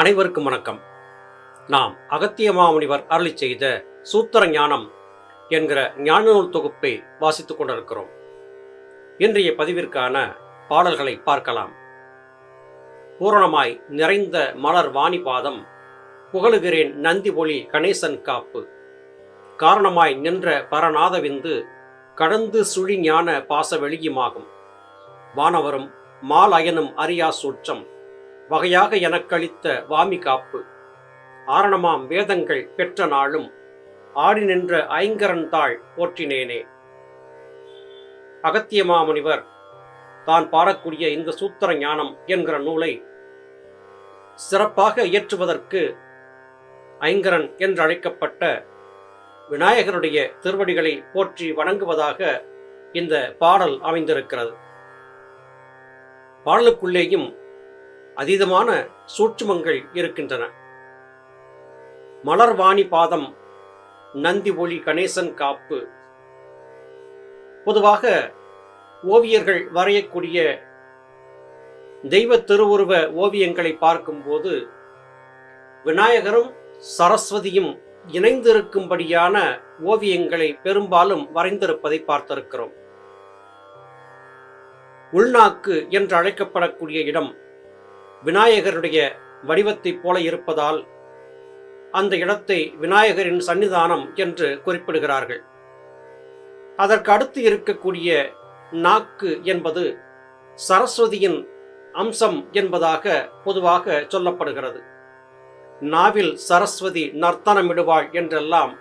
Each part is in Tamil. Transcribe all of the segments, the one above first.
அனைவருக்கும் வணக்கம். நாம் அகத்திய மாமுனிவர் அருளி செய்த சூத்திர ஞானம் என்கிற ஞான நூல் தொகுப்பை வாசித்துக் கொண்டிருக்கிறோம். இன்றைய பதிவிற்கான பாடல்களை பார்க்கலாம். பூரணமாய் நிறைந்த மலர் வாணி பாதம் புகழுகிறேன் நந்தி ஒளி கணேசன் காப்பு. காரணமாய் நின்ற பரநாத விந்து கடந்து சுழி ஞான பாச வெளியுமாகும். வானவரும் மாலயனும் அறியா சூற்றம் வகையாக எனக்களித்த வாமி காப்பு. ஆரணமாம் வேதங்கள் பெற்ற நாளும் ஆடி நின்ற ஐங்கரன் தாள் போற்றினேனே. அகத்திய மாமுனிவர் தான் பாடக்கூடிய இந்த சூத்திர ஞானம் என்கிற நூலை சிறப்பாக இயற்றுவதற்கு ஐங்கரன் என்று அழைக்கப்பட்ட விநாயகருடைய திருவடிகளை போற்றி வணங்குவதாக இந்த பாடல் அமைந்திருக்கிறது. பாடலுக்குள்ளேயும் அதீதமான சூட்சுமங்கள் இருக்கின்றன. மலர்வாணி பாதம் நந்தி ஒளி கணேசன் காப்பு. பொதுவாக ஓவியர்கள் வரையக்கூடிய தெய்வ திருவுருவ ஓவியங்களை பார்க்கும்போது விநாயகரும் சரஸ்வதியும் இணைந்திருக்கும்படியான ஓவியங்களை பெரும்பாலும் வரைந்திருப்பதை பார்த்திருக்கிறோம். உள்நாக்கு என்று அழைக்கப்படக்கூடிய இடம் விநாயகருடைய வடிவத்தைப் போல இருப்பதால் அந்த இடத்தை விநாயகரின் சன்னிதானம் என்று குறிப்பிடுகிறார்கள். அதற்கு அடுத்து இருக்கக்கூடிய நாக்கு என்பது சரஸ்வதியின் அம்சம் என்பதாக பொதுவாக சொல்லப்படுகிறது. நாவில் சரஸ்வதி நர்த்தனமிடுவாள் என்றெல்லாம்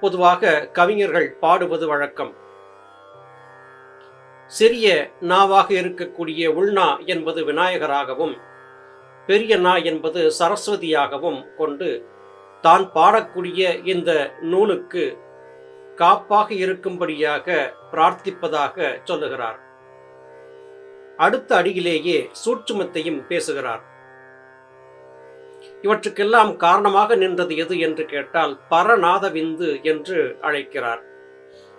பொதுவாக கவிஞர்கள் பாடுவது வழக்கம். சிறிய நாவாக இருக்கக்கூடிய உள்நா என்பது விநாயகராகவும் பெரிய நா என்பது சரஸ்வதியாகவும் கொண்டு தான் பாடக்கூடிய இந்த நூலுக்கு காப்பாக இருக்கும்படியாக பிரார்த்திப்பதாக சொல்லுகிறார். அடுத்த அடியிலேயே சூட்சுமத்தையும் பேசுகிறார். இவற்றுக்கெல்லாம் காரணமாக நின்றது எது என்று கேட்டால் பரநாதவிந்து என்று அழைக்கிறார்.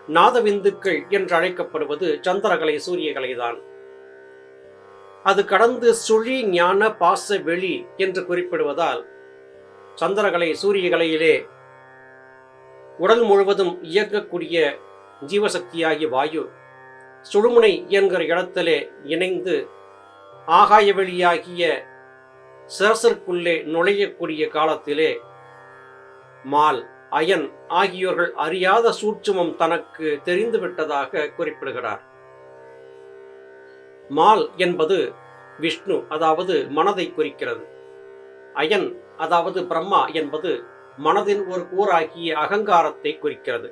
நாதவிந்துக்கள் என்று அழைக்கப்படுவது சந்திரகலை சூரியகலைதான். அது கடந்து சுழி ஞான பாச வெளி என்று குறிப்பிடுவதால் சந்திரகலை சூரியகலையிலே உடல் முழுவதும் இயங்கக்கூடிய ஜீவசக்தியாகிய வாயு சுழுமுனை என்கிற இடத்திலே இணைந்து ஆகாய வெளியாகிய சிரசிற்குள்ளே நுழையக்கூடிய காலத்திலே மால் அயன் ஆகியோர்கள் அறியாத சூட்சுமம் தனக்கு தெரிந்துவிட்டதாக குறிப்பிடுகிறார். மால் என்பது விஷ்ணு அதாவது மனதை குறிக்கிறது. அயன் அதாவது பிரம்மா என்பது மனதின் ஒரு கூறாகிய அகங்காரத்தை குறிக்கிறது.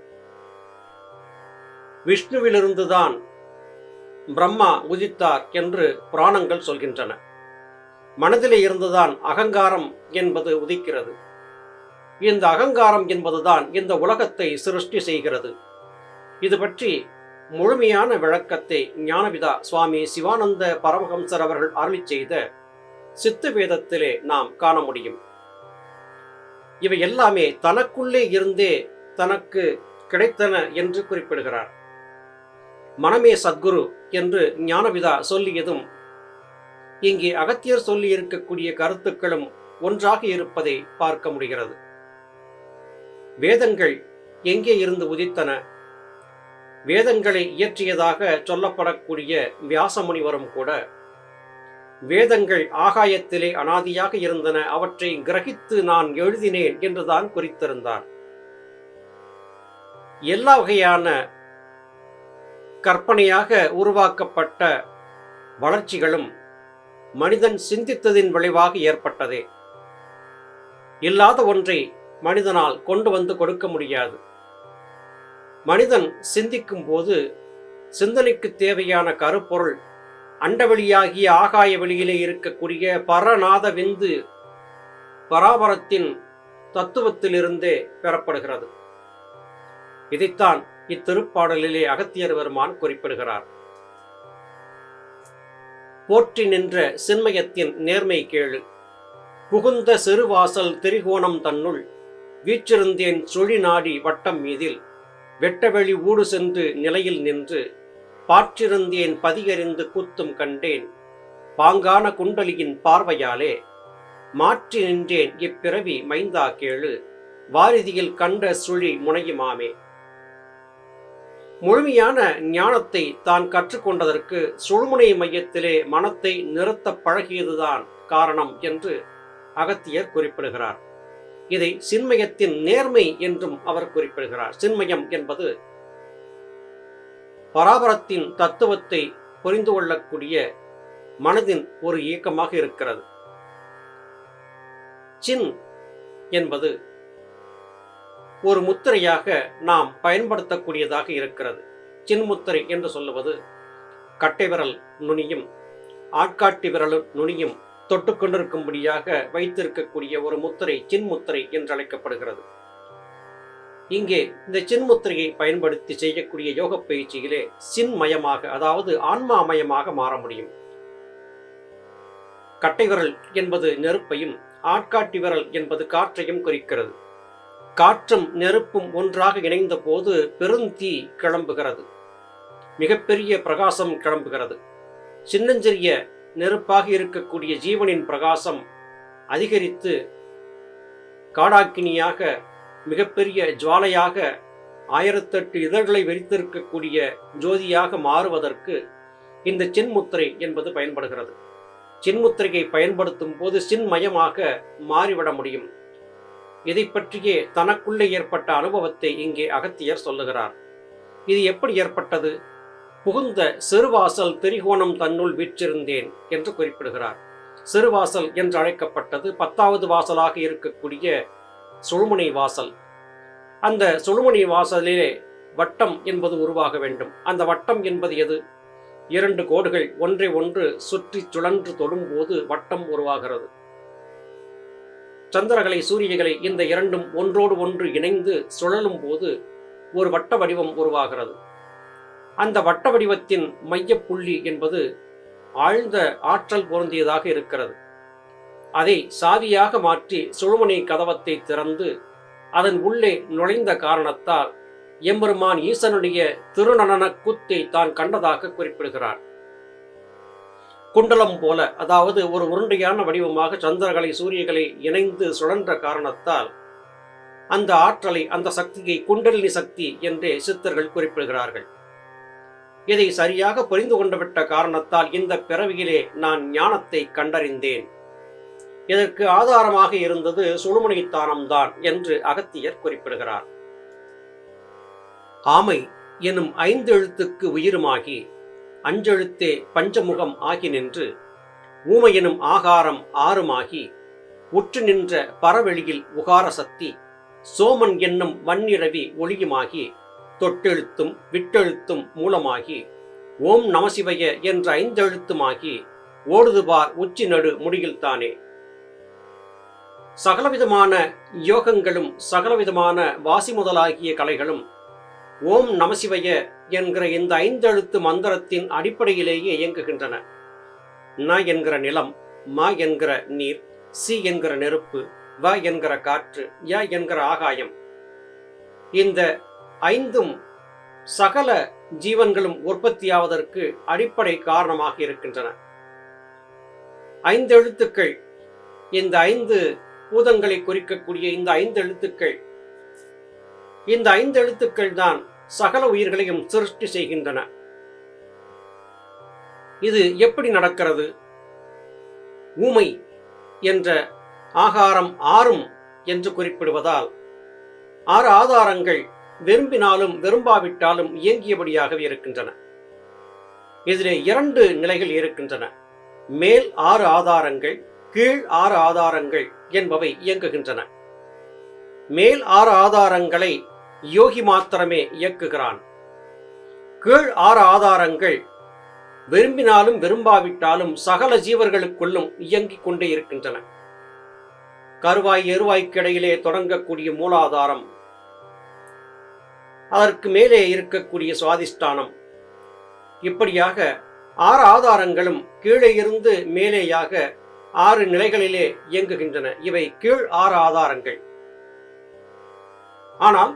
விஷ்ணுவிலிருந்துதான் பிரம்மா உதித்தார் என்று புராணங்கள் சொல்கின்றன. மனதிலே இருந்துதான் அகங்காரம் என்பது உதிக்கிறது. இந்த அகங்காரம் என்பதுதான் இந்த உலகத்தை சிருஷ்டி செய்கிறது. இது பற்றி முழுமையான விளக்கத்தை ஞானவிதா சுவாமி சிவானந்த பரமஹம்சர் அவர்கள் அருளி செய்த சித்து வேதத்திலே நாம் காண முடியும். இவை எல்லாமே தனக்குள்ளே இருந்தே தனக்கு கிடைத்தன என்று குறிப்பிடுகிறார். மனமே சத்குரு என்று ஞானவிதா சொல்லியதும் இங்கே அகத்தியர் சொல்லி இருக்கக்கூடிய கருத்துக்களும் ஒன்றாக இருப்பதை பார்க்க முடிகிறது. வேதங்கள் எங்கே இருந்து உதித்தன? வேதங்களை இயற்றியதாக சொல்லப்படக்கூடிய வியாசமுனிவரும் கூட வேதங்கள் ஆகாயத்திலே அனாதியாக இருந்தன அவற்றை கிரகித்து நான் எழுதினேன் என்றுதான் குறித்திருந்தார். எல்லா வகையான கற்பனையாக உருவாக்கப்பட்ட வளர்ச்சிகளும் மனிதன் சிந்தித்ததின் விளைவாக ஏற்பட்டதே. இல்லாத ஒன்றை மனிதனால் கொண்டு வந்து கொடுக்க முடியாது. மனிதன் சிந்திக்கும் போது சிந்தனைக்கு தேவையான கருப்பொருள் அண்டவெளியாகிய ஆகாய வெளியிலே இருக்கக்கூடிய பரநாத விந்து பராபரத்தின் தத்துவத்திலிருந்தே பெறப்படுகிறது. இதைத்தான் இத்திருப்பாடலிலே அகத்தியர் பெருமான் குறிப்பிடுகிறார். போற்றி நின்ற சின்மயத்தின் நேர்மை கேளு. புகுந்த சிறுவாசல் திரிகோணம் தன்னுள் வீச்சிருந்தேன் சுழி நாடி வட்டம் மீதில். வெட்டவெளி ஊடு சென்று நிலையில் நின்று பாற்றிருந்தேன் பதியறிந்து கூத்தும் கண்டேன். பாங்கான குண்டலியின் பார்வையாலே மாற்றி நின்றேன் இப்பிறவி மைந்தா கேளு. வாரிதியில் கண்ட சுழி முனையுமாமே. முழுமையான ஞானத்தை தான் கற்றுக்கொண்டதற்கு சுழுமுனை மையத்திலே மனத்தை நிறுத்த பழகியதுதான் காரணம் என்று அகத்தியர் குறிப்பிடுகிறார். இதை சின்மயத்தின் நேர்மை என்றும் அவர் குறிப்பிடுகிறார். சின்மயம் என்பது பராபரத்தின் தத்துவத்தை புரிந்து கொள்ளக்கூடிய மனதின் ஒரு இயக்கமாக இருக்கிறது. சின் என்பது ஒரு முத்திரையாக நாம் பயன்படுத்தக்கூடியதாக இருக்கிறது. சின்முத்திரை என்று சொல்லுவது கட்டை விரல் நுனியும் ஆட்காட்டி விரல் நுனியும் தொட்டுக்கொண்டிருக்கும்படியாக வைத்திருக்கக்கூடிய ஒரு முத்திரை சின்முத்திரை என்று அழைக்கப்படுகிறது. இங்கே இந்த சின்முத்திரையை பயன்படுத்தி செய்யக்கூடிய யோக பயிற்சியிலே சின்மயமாக அதாவது ஆன்மாமயமாக மாற முடியும். கட்டை விரல் என்பது நெருப்பையும் ஆட்காட்டி விரல் என்பது காற்றையும் குறிக்கிறது. காற்றும் நெருப்பும் ஒன்றாக இணைந்த போது பெருந்தீ கிளம்புகிறது. மிகப்பெரிய பிரகாசம் கிளம்புகிறது. சின்னஞ்சிறிய நெருப்பாக இருக்கக்கூடிய ஜீவனின் பிரகாசம் அதிகரித்து காடாக்கினியாக மிகப்பெரிய ஜுவாலையாக ஆயிரத்தெட்டு இதழ்களை வெறித்திருக்கக்கூடிய ஜோதியாக மாறுவதற்கு இந்த சின்முத்திரை என்பது பயன்படுகிறது. சின்முத்திரையை பயன்படுத்தும் போது சின்மயமாக மாறிவிட முடியும். இதை பற்றியே தனக்குள்ளே ஏற்பட்ட அனுபவத்தை இங்கே அகத்தியர் சொல்லுகிறார். இது எப்படி ஏற்பட்டது? புகுந்த சிறுவாசல் திரிகோணம் தன்னுள் வீற்றிருந்தேன் என்று குறிப்பிடுகிறார். சிறுவாசல் என்று அழைக்கப்பட்டது பத்தாவது வாசலாக இருக்கக்கூடிய சுழுமுனை வாசல். அந்த சுழுமுனை வாசலிலே வட்டம் என்பது உருவாக வேண்டும். அந்த வட்டம் என்பது எது? இரண்டு கோடுகள் ஒன்றை ஒன்று சுற்றி சுழன்று தொடும்போது வட்டம் உருவாகிறது. சந்திரகளை சூரியகளை இந்த இரண்டும் ஒன்றோடு ஒன்று இணைந்து சுழலும் போது ஒரு வட்ட வடிவம் உருவாகிறது. அந்த வட்ட வடிவத்தின் மையப்புள்ளி என்பது ஆழ்ந்த ஆற்றல் பொருந்தியதாக இருக்கிறது. அதை சாவியாக மாற்றி சுழுமனை கதவத்தை திறந்து அதன் உள்ளே நுழைந்த காரணத்தால் எம்பெருமான் ஈசனுடைய திருநனன கூத்தை தான் கண்டதாக குறிப்பிடுகிறார். குண்டலம் போல அதாவது ஒரு உருண்டையான வடிவமாக சந்திரகளை சூரியகளை இணைந்து சுழன்ற காரணத்தால் அந்த ஆற்றலை அந்த சக்தியை குண்டலினி சக்தி என்றே சித்தர்கள் குறிப்பிடுகிறார்கள். இதை சரியாக புரிந்து கொண்டுவிட்ட காரணத்தால் இந்த பிறவியிலே நான் ஞானத்தை கண்டறிந்தேன். இதற்கு ஆதாரமாக இருந்தது சுழுமுனைத்தானம்தான் என்று அகத்தியர் குறிப்பிடுகிறார். ஆமை எனும் ஐந்து எழுத்துக்கு உயிருமாகி அஞ்செழுத்தே பஞ்சமுகம் ஆகி நின்று ஊமையெனும் ஆகாரம் ஆறுமாகி உற்று நின்ற பரவெளியில் உகார சக்தி சோமன் என்னும் வன்னிரவி ஒளியுமாகி தொட்டெழுத்தும் விட்டெழுத்தும் மூலமாகி ஓம் நமசிவய என்ற ஐந்தெழுத்துமாகி ஓடுதுபார் உச்சி நடு முடியில்தானே. சகலவிதமான யோகங்களும் சகலவிதமான வாசி முதலாகிய கலைகளும் ஓம் நமசிவய என்கிற இந்த ஐந்தெழுத்து மந்திரத்தின் அடிப்படையிலேயே இயங்குகின்றன. ந என்கிற நிலம் ம என்கிற நீர் சி என்கிற நெருப்பு வ என்கிற காற்று ய என்கிற ஆகாயம். இந்த ஐந்தும் சகல ஜீவன்களும் உற்பத்தியாவதற்கு அடிப்படை காரணமாக இருக்கின்றன. ஐந்து எழுத்துக்கள். இந்த ஐந்து பூதங்களை குறிக்கக்கூடிய இந்த ஐந்து எழுத்துக்கள். இந்த ஐந்து எழுத்துக்கள் தான் சகல உயிர்களையும் சிருஷ்டி செய்கின்றன. இது எப்படி நடக்கிறது? ஊமை என்ற ஆகாரம் ஆறும் என்று குறிப்பிடுவதால் ஆறு ஆதாரங்கள் விரும்பினாலும் விரும்பாவிட்டாலும் இயங்கியபடியாகவே இருக்கின்றன. இதிலே இரண்டு நிலைகள் இருக்கின்றன. மேல் ஆறு ஆதாரங்கள் கீழ் ஆறு ஆதாரங்கள் என்பவை இயங்குகின்றன. மேல் ஆறு ஆதாரங்களை யோகி மாத்திரமே இயக்குகிறான். கீழ் ஆறு ஆதாரங்கள் விரும்பினாலும் விரும்பாவிட்டாலும் சகல ஜீவர்களுக்குள்ளும் இயங்கிக் கொண்டே இருக்கின்றன. கருவாய் எருவாய்க்கிடையிலே தொடங்கக்கூடிய மூலாதாரம் அதற்கு மேலே இருக்கக்கூடிய சுவாதிஷ்டானம். இப்படியாக ஆறு ஆதாரங்களும் கீழே இருந்து மேலேயாக ஆறு நிலைகளிலே இயங்குகின்றன. இவை கீழ் ஆறு ஆதாரங்கள். ஆனால்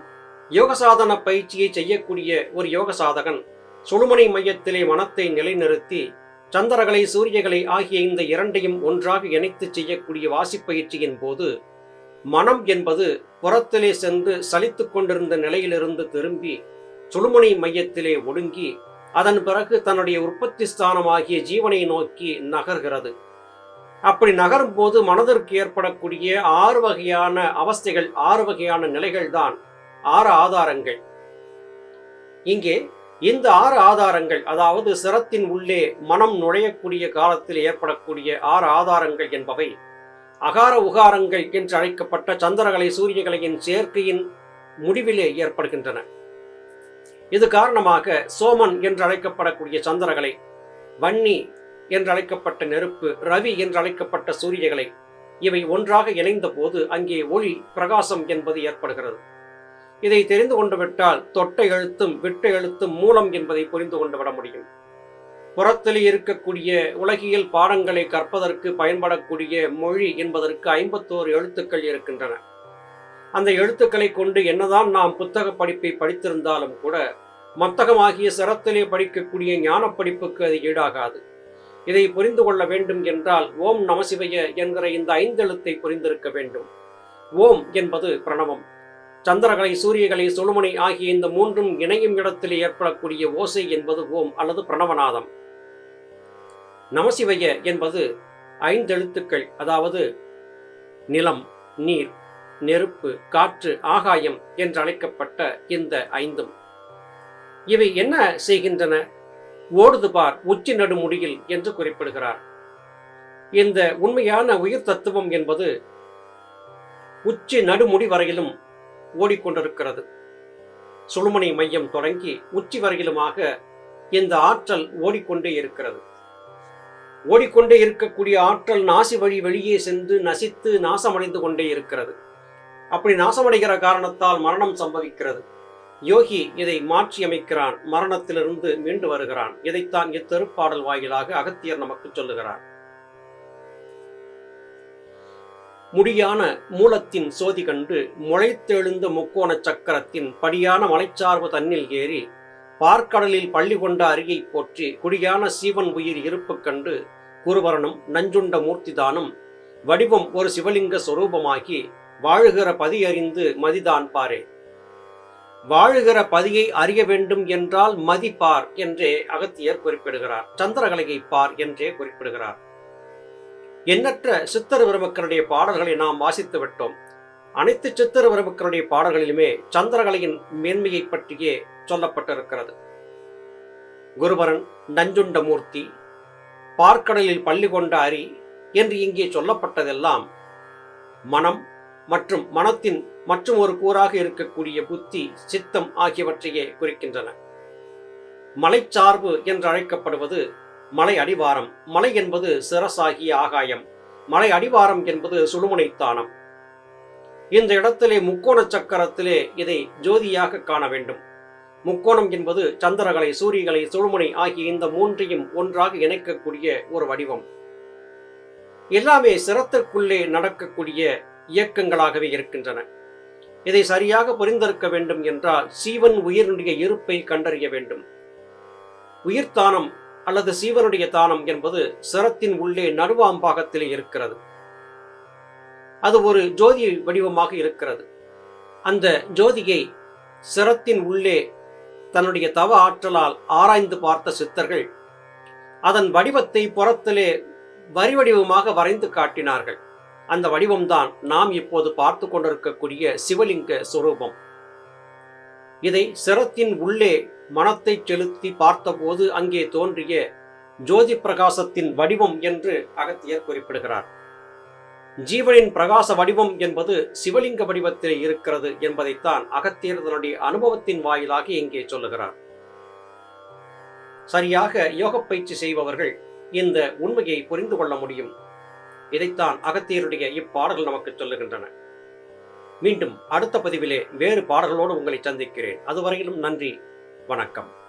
யோகசாதன பயிற்சியை செய்யக்கூடிய ஒரு யோக சாதகன் சுழுமனை மையத்திலே மனத்தை நிலைநிறுத்தி சந்திரகலை சூரியகலை ஆகிய இந்த இரண்டையும் ஒன்றாக இணைத்து செய்யக்கூடிய வாசிப்பயிற்சியின் போது மனம் என்பது புறத்திலே சென்று சலித்து கொண்டிருந்த நிலையிலிருந்து திரும்பி சுழுமுனை மையத்திலே ஒடுங்கி அதன் பிறகு தன்னுடைய உற்பத்தி ஸ்தானமாகிய ஜீவனை நோக்கி நகர்கிறது. அப்படி நகரும் போது மனதிற்கு ஏற்படக்கூடிய ஆறு வகையான அவஸ்தைகள் ஆறு வகையான நிலைகள் தான் ஆறு ஆதாரங்கள். இங்கே இந்த ஆறு ஆதாரங்கள் அதாவது சிரத்தின் உள்ளே மனம் நுழையக்கூடிய காலத்தில் ஏற்படக்கூடிய ஆறு ஆதாரங்கள் என்பவை அகார உகாரங்கள் என்று அழைக்கப்பட்ட சந்திரகலை சூரியகலையின் சேர்க்கையின் முடிவிலே ஏற்படுகின்றன. இது காரணமாக சோமன் என்று அழைக்கப்படக்கூடிய சந்திரகலை வன்னி என்று அழைக்கப்பட்ட நெருப்பு ரவி என்று அழைக்கப்பட்ட சூரியகலை இவை ஒன்றாக இணைந்த போது அங்கே ஒளி பிரகாசம் என்பது ஏற்படுகிறது. இதை தெரிந்து கொண்டுவிட்டால் தொட்டை தொட்ட எழுத்தும் விட்ட எழுத்தும் மூலம் என்பதை புரிந்து கொண்டு விட முடியும். புறத்தில் இருக்கக்கூடிய உலகியல் பாடங்களை கற்பதற்கு பயன்படக்கூடிய மொழி என்பதற்கு ஐம்பத்தோரு எழுத்துக்கள் இருக்கின்றன. அந்த எழுத்துக்களை கொண்டு என்னதான் நாம் புத்தக படிப்பை படித்திருந்தாலும் கூட மத்தகமாகிய சிரத்திலே படிக்கக்கூடிய ஞான படிப்புக்கு அது ஈடாகாது. இதை புரிந்து கொள்ள வேண்டும் என்றால் ஓம் நமசிவய என்கிற இந்த ஐந்தெழுத்தை புரிந்திருக்க வேண்டும். ஓம் என்பது பிரணவம். சந்திரகலை சூரியகலை சுழுமனை ஆகிய இந்த மூன்றும் இணையும் இடத்தில் ஏற்படக்கூடிய ஓசை என்பது ஓம் அல்லது பிரணவநாதம். நமசிவைய என்பது ஐந்தெழுத்துக்கள் அதாவது நிலம் நீர் நெருப்பு காற்று ஆகாயம் என்று அழைக்கப்பட்ட இந்த ஐந்தும். இவை என்ன செய்கின்றன? ஓடுது பார் உச்சி நடுமுடியில் என்று குறிப்பிடுகிறார். இந்த உண்மையான உயிர் தத்துவம் என்பது உச்சி நடுமுடி வரையிலும் ஓடிக்கொண்டிருக்கிறது. சுழுமனை மையம் தொடங்கி உச்சி வரையிலுமாக இந்த ஆற்றல் ஓடிக்கொண்டே இருக்கிறது. ஓடிக்கொண்டே இருக்கக்கூடிய ஆற்றல் நாசி வழி வெளியே சென்று நசித்து நாசமடைந்து கொண்டே இருக்கிறது. அப்படி நாசமடைகிற காரணத்தால் மரணம் சம்பவிக்கிறது. யோகி இதை மாற்றி அமைக்கிறான் மரணத்திலிருந்து மீண்டு வருகிறான். இதைத்தான் இத்திருப்பாடல் வாயிலாக அகத்தியர் நமக்கு சொல்லுகிறார். முடியான மூலத்தின் சோதி கண்டு முளைத்தெழுந்த முக்கோண சக்கரத்தின் படியான மலைச்சார்பு தன்னில் ஏறி பார்க்கடலில் பள்ளி கொண்ட அருகை போற்றி குடியான சீவன் உயிர் இருப்பு கண்டு குருவரனும் நஞ்சுண்ட மூர்த்திதானும். வடிவம் ஒரு சிவலிங்க சொரூபமாகி வாழுகிற பதி அறிந்து மதிதான் பாரே. வாழுகிற பதியை அறிய வேண்டும் என்றால் மதி பார் என்றே அகத்தியர் குறிப்பிடுகிறார். சந்திரகலையை பார் என்றே குறிப்பிடுகிறார். எண்ணற்ற சித்தர விரமக்கருடைய பாடல்களை நாம் வாசித்து விட்டோம். அனைத்து சித்தர் விரமக்கருடைய பாடல்களிலுமே சந்திரகலையின் மேன்மையை பற்றியே சொல்லப்பட்டிருக்கிறது. குருவரன் நஞ்சுண்ட மூர்த்தி பார்க்கடலில் பள்ளி கொண்ட அரி என்று இங்கே சொல்லப்பட்டதெல்லாம் மனம் மற்றும் மனத்தின் மற்றும் ஒரு கூறாக இருக்கக்கூடிய புத்தி சித்தம் ஆகியவற்றையே குறிக்கின்றன. மலைச்சார்பு என்று அழைக்கப்படுவது மலை அடிவாரம். மலை என்பது சிரசாகிய ஆகாயம். மலை அடிவாரம் என்பது சுழுமுனைத்தானம் இந்த இடத்திலே முக்கோண சக்கரத்திலே இதை ஜோதியாக காண வேண்டும். முக்கோணம் என்பது சந்திரகலை சூரியகலை சுழுமுனை ஆகிய இந்த மூன்றையும் ஒன்றாக இணைக்கக்கூடிய ஒரு வடிவம். எல்லாமே சிரத்திற்குள்ளே நடக்கக்கூடிய இயக்கங்களாகவே இருக்கின்றன. இதை சரியாக புரிந்திருக்க வேண்டும் என்றால் சீவன் உயிரினுடைய இருப்பை கண்டறிய வேண்டும். உயிர் தானம் அல்லது சீவனுடைய தானம் என்பது சிரத்தின் உள்ளே நடுவாம்பாகத்திலே இருக்கிறது. அது ஒரு ஜோதி வடிவமாக இருக்கிறது. அந்த ஜோதியை சிரத்தின் உள்ளே தன்னுடைய தவ ஆற்றலால் ஆராய்ந்து பார்த்த சித்தர்கள் அதன் வடிவத்தை புறத்திலே வரி வடிவமாக வரைந்து காட்டினார்கள். அந்த வடிவம்தான் நாம் இப்போது பார்த்து கொண்டிருக்கக்கூடிய சிவலிங்க சுரூபம். இதை சிரத்தின் உள்ளே மனத்தை செலுத்தி பார்த்தபோது அங்கே தோன்றிய ஜோதி பிரகாசத்தின் வடிவம் என்று அகத்தியர் குறிப்பிடுகிறார். ஜீவனின் பிரகாச வடிவம் என்பது சிவலிங்க வடிவத்தில் இருக்கிறது என்பதைத்தான் அகத்தியர் தன்னுடைய அனுபவத்தின் வாயிலாக இங்கே சொல்லுகிறார். சரியாக யோக பயிற்சி செய்பவர்கள் இந்த உண்மையை புரிந்து கொள்ள முடியும். இதைத்தான் அகத்தியருடைய இப்பாடல்கள் நமக்கு சொல்லுகின்றன. மீண்டும் அடுத்த பதிவிலே வேறு பாடல்களோடு உங்களை சந்திக்கிறேன். அதுவரையிலும் நன்றி. வணக்கம்.